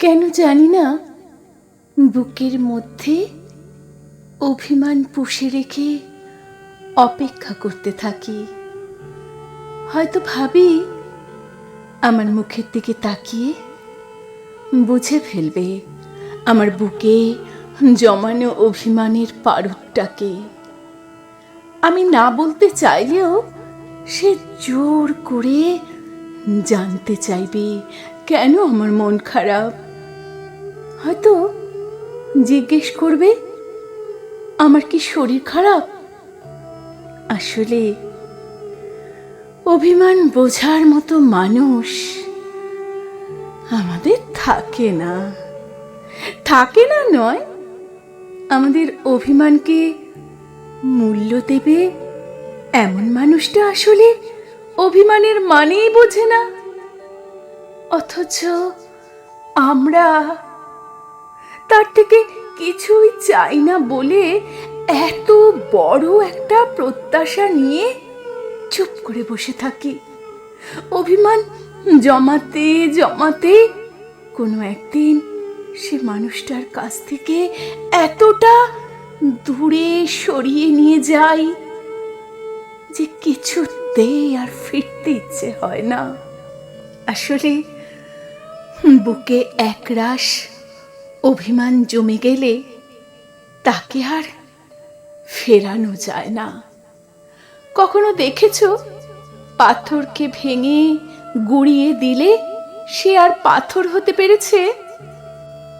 কেন জানি না। বুকের মধ্যে অভিমান পুষে রেখে অপেক্ষা করতে থাকি। হয়তো ভাবি আমার মুখের দিকে তাকিয়ে বুঝে ফেলবে আমার বুকে জমানো অভিমানের পারুকটাকে আমি না বলতে চাইলেও সে জোর করে জানতে চাইবে, কেন আমার মন খারাপ? হয়তো জিজ্ঞেস করবে, আমার কি শরীর খারাপ? আসলে অভিমান বোঝার মতো মানুষ আমাদের থাকে না। থাকে না নয়, আমাদের অভিমানকে মূল্য দেবে এমন মানুষটা আসলে অভিমানের মানেই বোঝে না। অথচ আমরা তার থেকে কিছুই চাই না বলে এত বড় একটা প্রত্যাশা নিয়ে চুপ করে বসে থাকি। অভিমান জমাতে জমাতে কোনো একদিন সে মানুষটার কাছ থেকে এতটা দূরে সরিয়ে নিয়ে যাই যে কিছুতেই আর ফিরতে ইচ্ছে হয় না। আসলে বুকে একরাশ অভিমান জমে গেলে তাকে আর ফেরানো যায় না। কখনো দেখেছ? পাথরকে ভেঙে গুড়িয়ে দিলে সে আর পাথর হতে পেরেছে?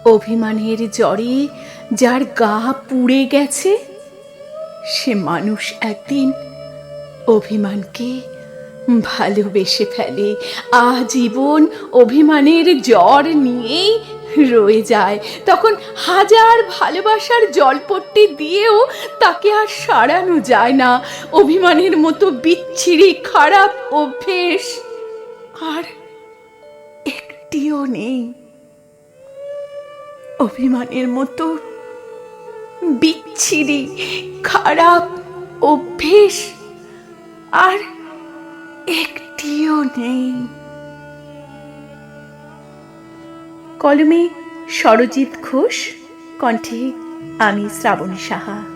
অভিমানের জ্বরে যার গা পুড়ে গেছে, সে মানুষ একদিন অভিমানকে ভালোবেসে ফেলে। আজীবন অভিমানের জ্বর নিয়েই রয়ে যায়। তখন হাজার ভালোবাসার জলপট্টি দিয়েও তাকে আর সারানো যায় না। অভিমানের মতো বিচ্ছিরি, খারাপ অভ্যেস আর একটিও নেই। অভিমানের মতো বিচ্ছিরি, খারাপ অভ্যেস আর একটিও নেই। কলমে সরজিৎ ঘোষ কণ্ঠে আমি শ্রাবণী সাহা।